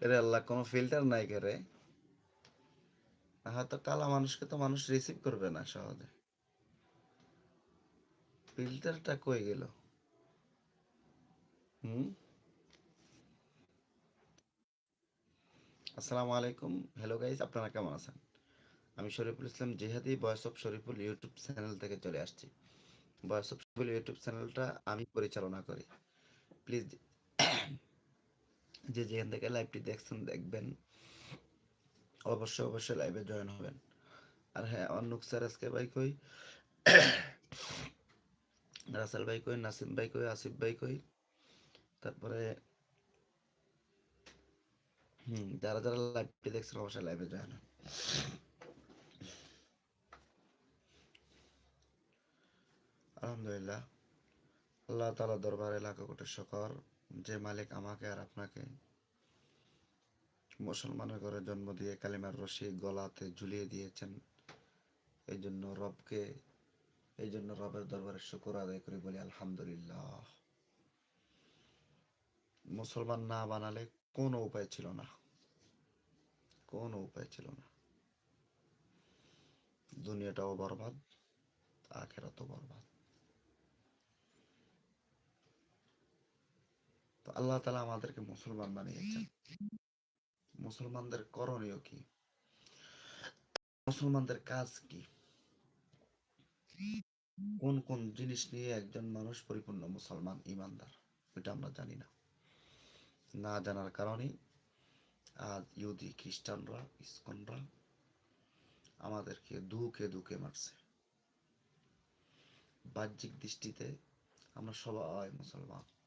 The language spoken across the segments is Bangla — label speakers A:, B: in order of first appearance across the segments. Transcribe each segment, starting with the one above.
A: এরে আল্লাহ, কোনো ফিল্টার নাই কে রে। হয়তো কালা মানুষকে তো মানুষ রিসিভ করবে না সহজে। ফিল্টারটা কই গেল? হুম? আসসালামু আলাইকুম। হ্যালো গাইস আপনারা কেমন আছেন? আমি Shariful Islam Jihadi voice of Shariful YouTube channel থেকে চলে আসছি। ভয়েস অফ শরীফুল ইউটিউব চ্যানেলটা আমি পরিচালনা করি। প্লিজ যে যেখান থেকে লাইভটি দেখছেন, দেখবেন। অবশ্যই অবশ্যই লাইভে জয়েন হবেন। আর হ্যাঁ আমার নুকসার আজকে ভাই কই? রাসেল ভাই কই, নাসিম ভাই কই, আসিফ ভাই কই? তারপরে, হুম, যারা যারা লাইভটি দেখছেন, অবশ্যই লাইভে জয়েন হন। আলহামদুলিল্লাহ। আল্লাহ তালা দরবারে লাখো কোটি শকর। যে মালিক আমাকে আর আপনাকে মুসলমানের ঘরে জন্ম দিয়ে কালিমার রশি গলাতে ঝুলিয়ে দিয়েছেন, এই জন্য রবকে, এই জন্য রবের দরবারে শুকর আদায় করি বলি আলহামদুলিল্লাহ। মুসলমান না বানালে কোনো উপায় ছিল না। কোনো উপায় ছিল না। দুনিয়াটাও বরবাদ, আখেরাতও বরবাদ। আল্লাহ তালা আমাদেরকে মুসলমান বানিয়েছেন। মুসলমানদের করণীয় কি? মুসলমানদের কাজ কি? কোন কোন জিনিস নিয়ে একজন মানুষ পরিপূর্ণ মুসলমান, ইমানদার, এটা আমরা জানি না। না জানার কারণে আজ ইহুদি, খ্রিস্টানরা, ইস্কনরা আমাদেরকে দুকে দুকে মারছে। বাহ্যিক দৃষ্টিতে আমরা সবাই মুসলমান।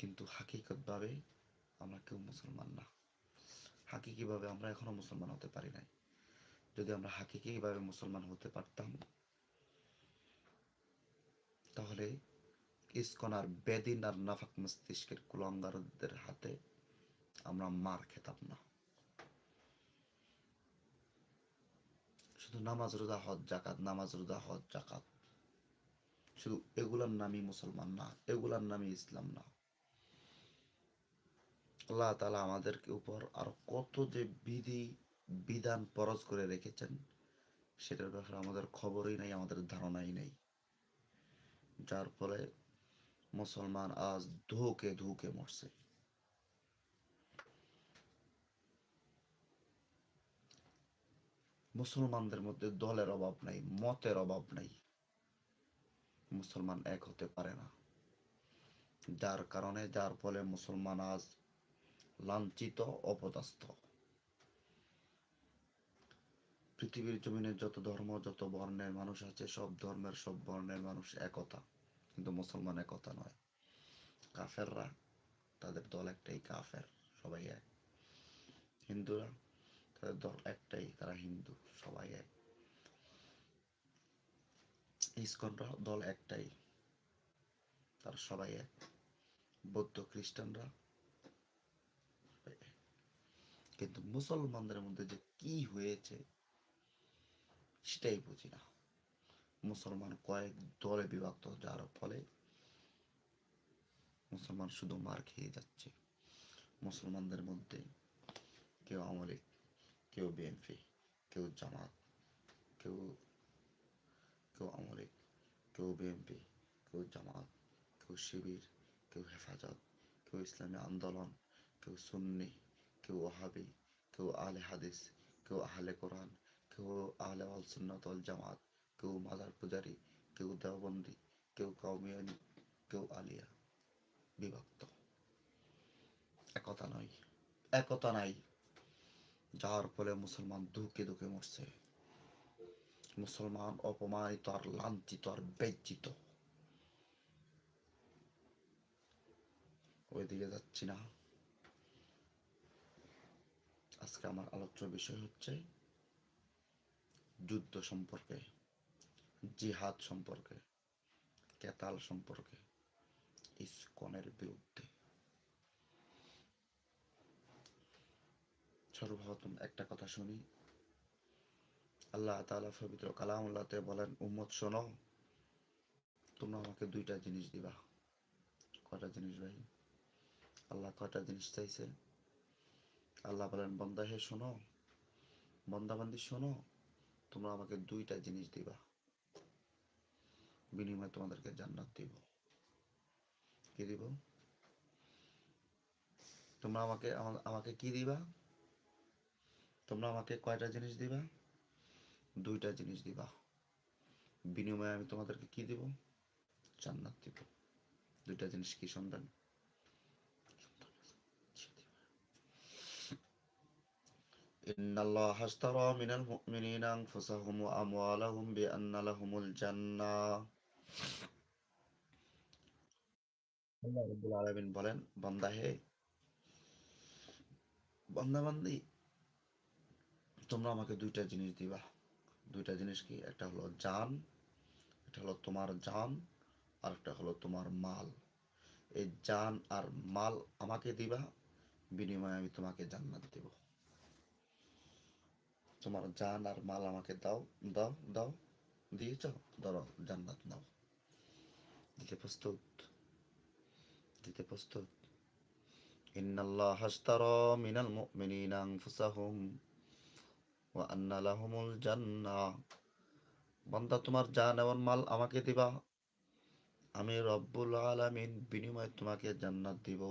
A: কিন্তু হাকিকত ভাবে আমরা কেউ মুসলমান না। হাকিকি ভাবে আমরা এখনও মুসলমান হতে পারি নাই। যদি আমরা হাকিকি ভাবে মুসলমান হতে পারতাম, তাহলে ইসকন আর বেদিন আর নাফাক মস্তিষ্কের কুলঙ্গারদের হাতে আমরা মার খেতাম না। শুধু নামাজ, রোজা, হজ জাকাত নামাজ, রোজা, হজ জাকাত শুধু এগুলার নামই মুসলমান না, এগুলার নামই ইসলাম না। আল্লাহ তালা আমাদেরকে উপর আরও কত যে বিধি, বিধান পরজ করে রেখেছেন, সেটার ব্যাপারে আমাদের খবরই নাই, আমাদের ধারণাই নেই। যার ফলে মুসলমান আজ ধুকে ধুকে মরছে। মুসলমানদের মধ্যে দলের অভাব নাই, মতের অভাব নাই। মুসলমান এক হতে পারে না। যার কারণে, যার ফলে মুসলমান আজ লাঞ্ছিত অপদাস্ত পৃথিবীর জমিনে যত ধর্ম, যত বর্ণের মানুষ আছে, সব ধর্মের, সব বর্ণের মানুষ একতা। কিন্তু মুসলমান একতা নয়। কাফেররা, তাদের দল একটাই কাফের, সবাই এক। হিন্দুরা, তাদের দল একটাই, তারা হিন্দু, সবাই এক। ইস্কনরা দল একটাই, তারা সবাই এক। বৌদ্ধ খ্রিস্টানরা কিন্তু মুসলমানদের মধ্যে যে কি হয়েছে, সেটাই বুঝি না। মুসলমান কয়েক দলে বিভক্ত যার ফলে মুসলমান শুধু মার খেয়ে যাচ্ছে। মুসলমানদের মধ্যে কেউ আমলিক কেউ বিএনপি, কেউ জামাত, কেউ কেউ আমলিক কেউ বিএনপি, কেউ জামাত, কেউ শিবির, কেউ হেফাজত, কেউ ইসলামী আন্দোলন, কেউ সুন্নি কেউ ওহাবি কেউ আলে হাদিস, কেউ আহলে কোরআন, কেউ আহলে আল সুন্নত আল জামাত, কেউ মাজার পূজারি, কেউ দেওবন্দি, কেউ কাউমিয়ানি কেউ আলিয়া বিভক্ত। একতা নয় একতা নাই যার ফলে মুসলমান দুঃখে দুঃখে মরছে। মুসলমান অপমানিত আর লাঞ্ছিত আর বেজ্জিত। ওইদিকে যাচ্ছি না। আজকে আমার আলোচ্য বিষয় হচ্ছে যুদ্ধ সম্পর্কে, জিহাদ সম্পর্কে, কেতাল সম্পর্কে, ইসকনের বিরুদ্ধে। সর্বপ্রথম একটা কথা শুনি। আল্লাহ তাআলা পবিত্র কালামুল্লাহতে বলেন, উম্মত, শোনো, তোমরা আমাকে দুইটা জিনিস দিবা। কটা জিনিস ভাই? আল্লাহ কয়টা জিনিস চাইছে? আল্লাহ বলেন, বন্দা হে, শোনো। বন্দাবান্দি শোনো। তোমরা আমাকে দুইটা জিনিস দিবা। বিনিময়ে তোমাদেরকে জান্নাত দিব। কি দিব? তোমরা আমাকে, আমা- আমাকে কি দিবা? তোমরা আমাকে কয়টা জিনিস দিবা? দুইটা জিনিস দিবা। বিনিময়ে আমি তোমাদেরকে কি দিব? জান্নাত দিব। দুইটা জিনিস কি সন্ধান? إن الله اشترى من المؤمنين أنفسهم وأموالهم بأن لهم الجنة আল্লাহ রাব্বুল আলামিন বলেন বান্দা হে বান্দা বান্দি তোমরা আমাকে দুইটা জিনিস দিবা দুইটা জিনিস কি একটা হলো জান এটা হলো তোমার জান আর একটা হলো তোমার মাল এই জান আর মাল আমাকে দিবা বিনিময়ে আমি তোমাকে জান্নাত দেব তোমার জান আর মাল আমাকে দাও দাও দাও দিয়েছ ধরো, জান্নাত নাও। দিতে প্রস্তুত দিতে প্রস্তুত। ইন্নাল্লাহ হাশতারা মিনাল মুমিনিনা আনফুসাহুম ওয়া আন্না লাহুমুল জান্নাহ বান্দা, তোমার জান এবং মাল আমাকে দিবা। আমি রব্বুল আলামিন বিনিময়ে তোমাকে জান্নাত দিব।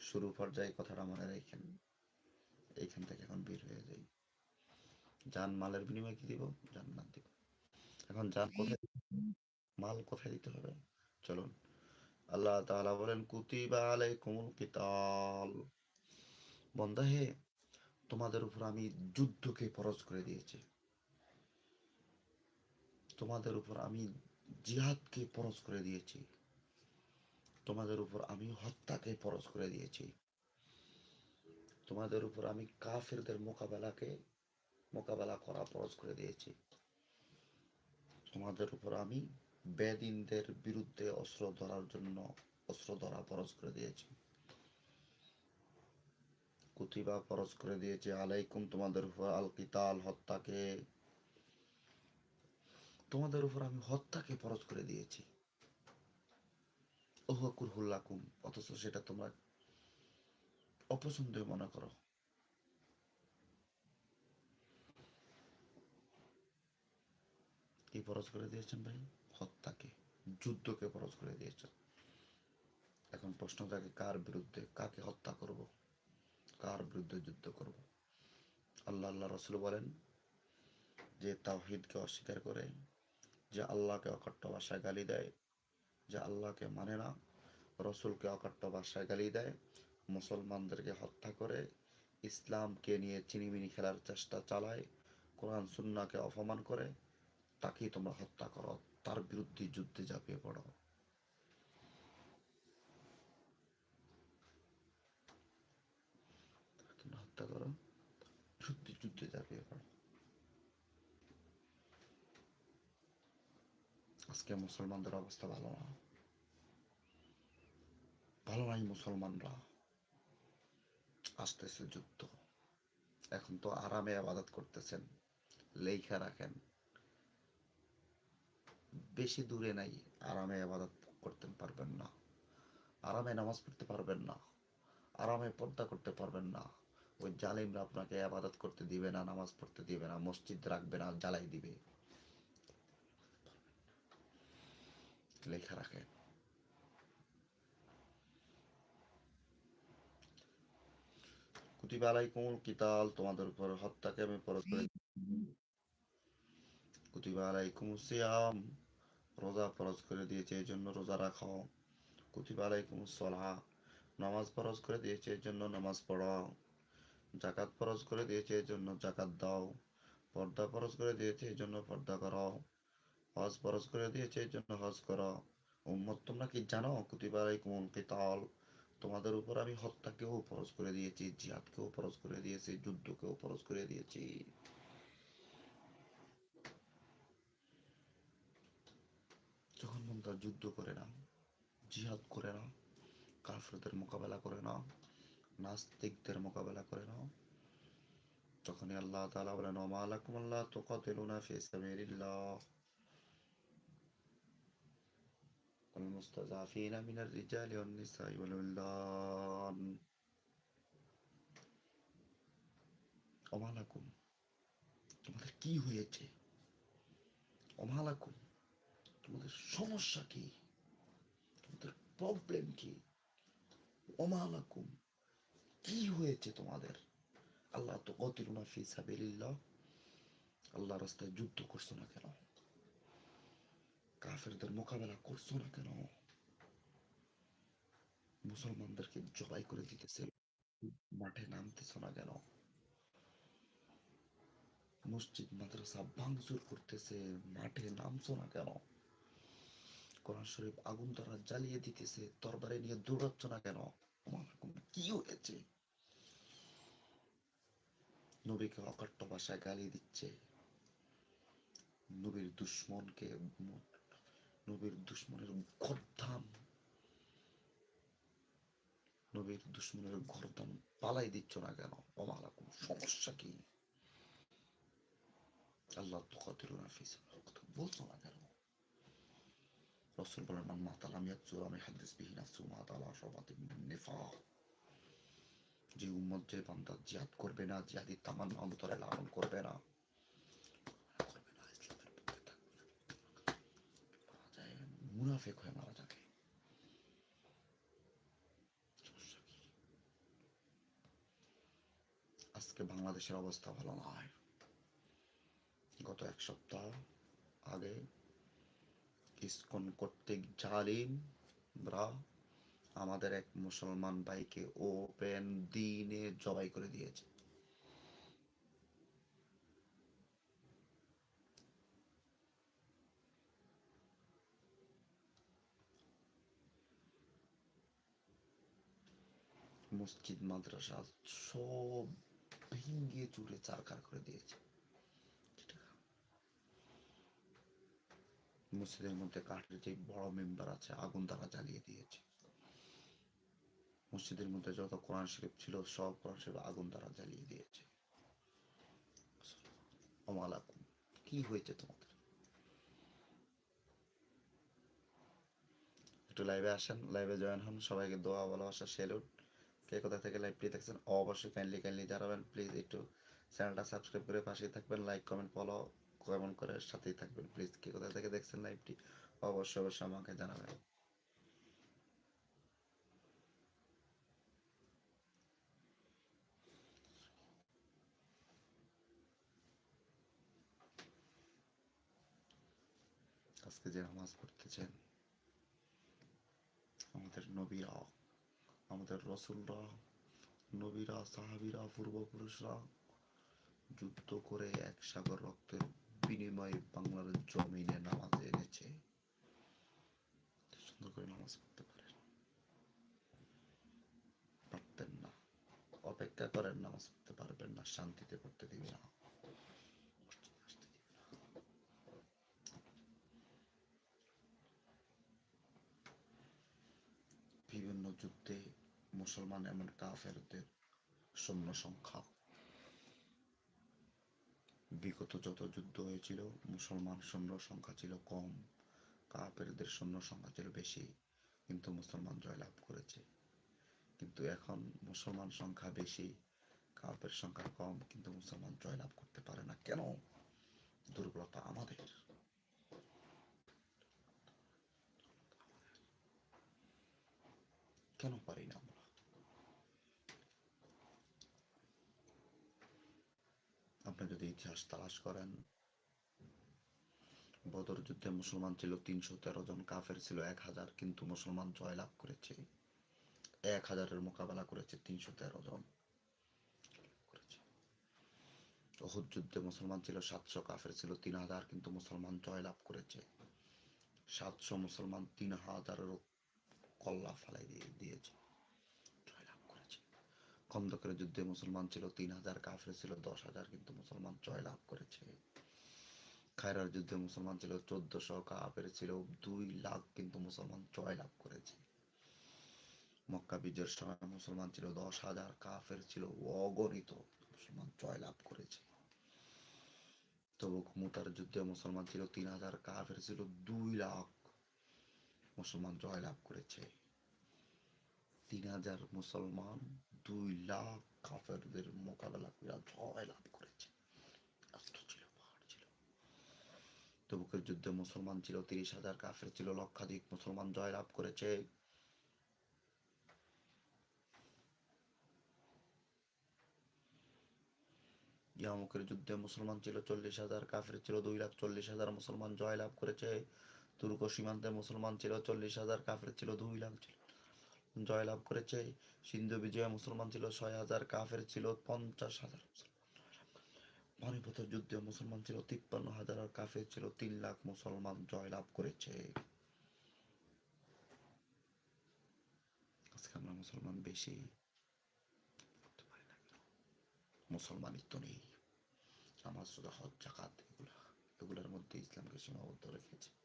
A: শুরু পর্যায়ে কথাটা মনে রাখেন। এইখান থেকে এখন বের হয়ে যাই। জান মালের বিনিময়ে কি দিব? জান্নাত দিব। এখন জান কোথায়? মাল কোথায় দিতে হবে? চলুন। আল্লাহ তাআলা বলেন, কুতিবা আলাইকুমুল কিতাল। বন্দা হে, তোমাদের উপর আমি যুদ্ধকে ফরজ করে দিয়েছি। তোমাদের উপর আমি জিহাদকে ফরজ করে দিয়েছি। তোমাদের উপর আমি হত্যাকে ফরজ করে দিয়েছি। তোমাদের উপর আমি কাফিরদের মোকাবেলাকে, মোকাবেলা করা ফরজ করে দিয়েছি। তোমাদের উপর আমি বেদিনদের বিরুদ্ধে অস্ত্র ধরার জন্য অস্ত্র ধরা ফরজ করে দিয়েছি। কুতিবা ফরজ করে দিয়েছি। আলাইকুম, তোমাদের উপর আল কিতাল হত্যাকে, তোমাদের উপর আমি হত্যাকে ফরজ করে দিয়েছি। অথচ সেটা তোমরা অপছন্দীয় মনে করো কি ফরজ করে দিয়েছেন ভাই? হত্যাকে, যুদ্ধকে ফরজ করে দিয়েছেন। এখন প্রশ্ন থাকে, কার বিরুদ্ধে কাকে হত্যা করব? কার বিরুদ্ধে যুদ্ধ করব? আল্লাহ আল্লাহ রসুল বলেন, যে তাওহিদকে অস্বীকার করে, যে আল্লাহকে অকট্ট ভাষায় গালি দেয়, যে আল্লাহকে মানে না, রসুলকে অকট্ট ভাষায় গালি দেয় মুসলমানদেরকে হত্যা করে ইসলামকে নিয়ে চিনিমিনি খেলার চেষ্টা চালায়, কোরআন সুন্নাকে অপমান করে, তাকেই তোমরা হত্যা করো, তার বিরুদ্ধে যুদ্ধে ঝাঁপিয়ে পড়ো। হত্যা করো যুদ্ধে যুদ্ধে ঝাঁপিয়ে পড়ো। আজকে মুসলমানদের অবস্থা ভালো না। ভালো নাই মুসলমানরা। আসতেছে যুদ্ধ। এখন তো আরামে আবাদত করতেছেন লেখা রাখেন। বেশি দূরে নাই, আরামে আবাদত করতে পারবেন না। আরামে নামাজ পড়তে পারবেন না। আরামে পর্দা করতে পারবেন না। ওই জালিমরা আপনাকে আবাদত করতে দিবে না, নামাজ পড়তে দিবে না, মসজিদ রাখবে না, জ্বালাই দিবে। লেখা রাখেন। কুতিবা আলাইকুমুল কিতাল তোমাদের উপর হত্যাকে আমি ফরজ করে কুতিবা আলাইকুমুস সিয়াম রোজা ফরজ করে দিয়েছে এই জন্য রোজা রাখো। কুতিবা আলাইকুমুস সলাহ নামাজ ফরজ করে দিয়েছে এই জন্য নামাজ পড়ো। জাকাত ফরজ করে দিয়েছে এই জন্য জাকাত দাও। পর্দা ফরজ করে দিয়েছে এই জন্য পর্দা করো। হজ ফরজ করে দিয়েছে এই জন্য হজ করো। উম্মত তোমরা কি জানো কুতিবা আলাইকুমুল কিতাল? তোমাদের উপর আমি হত্যাকেও ফরজ করে দিয়েছি, জিহাদকেও ফরজ করে দিয়েছি, যুদ্ধকেও ফরজ করে দিয়েছি। যখন বন্ধা যুদ্ধ করে না, জিহাদ করে না, কাফেরদের মোকাবেলা করে না, নাস্তিকদের মোকাবেলা করে না, তখনই আল্লাহ তাআলা বলেন ওমা লাকুম আল্লাহ তুকাতিলুনা ফি সাবিলিল্লাহ। والمستضعفين من الرجال والنساء والولدان অমালাকুম তোমাদের কি হয়েছে অমালাকুম তোমাদের সমস্যা কি তোমাদের প্রবলেম কি অমালাকুম কি হয়েছে তোমাদের আল্লাহ তো কতিরুনা ফি সাবিলিল্লাহ আল্লাহ রাস্তায় যুদ্ধ করছো না কেন কাফেরদের মোকাবেলা করছ না কেন মুসলমানদেরকে জবাই করে দিতেছে মাঠে নামতেছো না কেন মসজিদ মাদ্রাসা ভাঙচুর করতেছে মাঠে নামছো না কেন কোরআন শরীফ আগুন তারা জ্বালিয়ে দিতেছে তরবারে নিয়ে দৌড়াচ্ছ না কেন কি হয়েছে নবীকে অকাট্য ভাষায় গালি দিচ্ছে নবীর দুশ্মনকে নবীর দুশ্মনের গর্দান। নবীর দুশ্মনের গর্দান পালাই দিচ্ছ না কেন? অমালাকুম সমস্যা কি? আল্লাহ না কেন? রসুল বলেন, মান মাতালাম ইয়াকসুর আমি হাদিস বিহি নাফসু মা তালা সবাতি নিফাক। যে উম্মত যে বান্দা জিহাদ করবে না, জিহাদি তামান্না অন্তরে লালন করবে না করবে না ইসলামের পক্ষে থাকবে মারা যায় মুনাফেক হয়ে মারা যাবে আজকে বাংলাদেশের অবস্থা ভালো নয় গত এক সপ্তাহ আগে ইসকন কর্তৃক জালিমরা আমাদের এক মুসলমান ভাইকে ওপেন দিনে জবাই করে দিয়েছে মসজিদ, মাদ্রাসা, সব ভেঙে চুরে চারকার করে দিয়েছে। মসজিদের মধ্যে কাঠের যে বড় মেম্বার আছে, আগুন তারা জ্বালিয়ে দিয়েছে। মসজিদের মধ্যে যত কোরআন শরীফ ছিল, সব কোরআন শরীফ আগুন দ্বারা জ্বালিয়ে দিয়েছে। কি হয়েছে তোমাদের? একটু লাইভে আসেন লাইভে জয়েন হন। সবাইকে দোয়া, ভালোবাসা সেলুট কে কোথা থেকে লাইভটি দেখছেন, অবশ্যই কাইন্ডলি কাইন্ডলি জানাবেন। প্লিজ একটু চ্যানেলটা সাবস্ক্রাইব করে পাশেই থাকবেন লাইক কমেন্ট ফলো কমেন্ট করে সাথেই থাকবেন। প্লিজ কে কোথা থেকে দেখছেন লাইভটি অবশ্যই অবশ্যই আমাকে জানাবেন। আজকে যে নামাজ পড়তেছেন আমাদের নবীরা আমাদের রসুলরা, নবীরা, সাহাবিরা, পূর্বপুরুষরা যুদ্ধ করে এক সাগর রক্তের বিনিময়ে বাংলার জমিনে নামাজ এনেছে। সুন্দর করে নামাজ পড়তে পারেন। পারতেন না। অপেক্ষা করেন, নামাজ পড়তে পারবেন না, শান্তিতে পড়তে দিবে না। বিভিন্ন যুদ্ধে মুসলমান এমন কাফেরদের সৈন্য সংখ্যা। বিগত যত যুদ্ধ হয়েছিল, মুসলমান সৈন্য সংখ্যা ছিল কম, কাফেরদের সৈন্য সংখ্যা ছিল বেশি, কিন্তু মুসলমান জয়লাভ করেছে। কিন্তু এখন মুসলমান সংখ্যা বেশি, কাফের সংখ্যা কম, কিন্তু মুসলমান জয়লাভ করতে পারে না। কেন? দুর্বলতা আমাদের। কেন পারি না আমরা? আপনি যদি ইতিহাস তালাশ করেন, বদর যুদ্ধে মুসলমান ছিল তিনশো তেরো জন, কাফের ছিল এক হাজার, কিন্তু মুসলমান জয়লাভ করেছে, এক হাজারের মোকাবেলা করেছে তিনশো তেরো জন। অহুদ যুদ্ধে মুসলমান ছিল সাতশো, কাফের ছিল তিন হাজার, কিন্তু মুসলমান জয়লাভ করেছে। সাতশো মুসলমান তিন হাজারেরও কল্লা ফালাই দিয়ে দিয়েছে। জয়লাভ করেছে। খন্দকের যুদ্ধে মুসলমান ছিল তিন হাজার, কাফের ছিল দশ হাজার, কিন্তু মুসলমান জয়লাভ করেছে। খায়রার যুদ্ধে মুসলমান ছিল চোদ্দশো, কাফের ছিল দুই লাখ, কিন্তু মুসলমান জয়লাভ করেছে। মক্কা বিজয়ের সময় মুসলমান ছিল দশ হাজার, কাফের ছিল অগণিত, মুসলমান জয়লাভ করেছে। তবু মুতার যুদ্ধে মুসলমান ছিল তিন হাজার, কাফের ছিল দুই লাখ মুসলমান জয়লাভ করেছে। তিন হাজার মুসলমান, দুই লাখ কাফেরদের মোকাবেলা করে জয়লাভ করেছে। তবুকের যুদ্ধে মুসলমান ছিল, তিরিশ হাজার কাফের ছিল, লক্ষাধিক মুসলমান জয়লাভ করেছে। ইয়ামুকের যুদ্ধে মুসলমান ছিল, চল্লিশ হাজার কাফের ছিল, দুই লাখ চল্লিশ হাজার মুসলমান জয়লাভ করেছে। তুর্ক সীমান্তে মুসলমান ছিল, চল্লিশ হাজার কাফের ছিল দুই লাখ ছিল। জয়লাভ করেছে সিন্ধু বিজয়ে মুসলমান ছিল, ছয় হাজার কাফের ছিল, পঞ্চাশ হাজার পানিপথের যুদ্ধে মুসলমান ছিল, তিপ্পান্ন হাজার আর কাফের ছিল, তিন লাখ মুসলমান জয়লাভ করেছে। আজকে আমরা মুসলমান বেশি? মুসলমানিত্ব নেই। নামাজ হজ জাকাত এগুলা। এগুলার মধ্যে ইসলামকে সীমাবদ্ধ রেখেছে।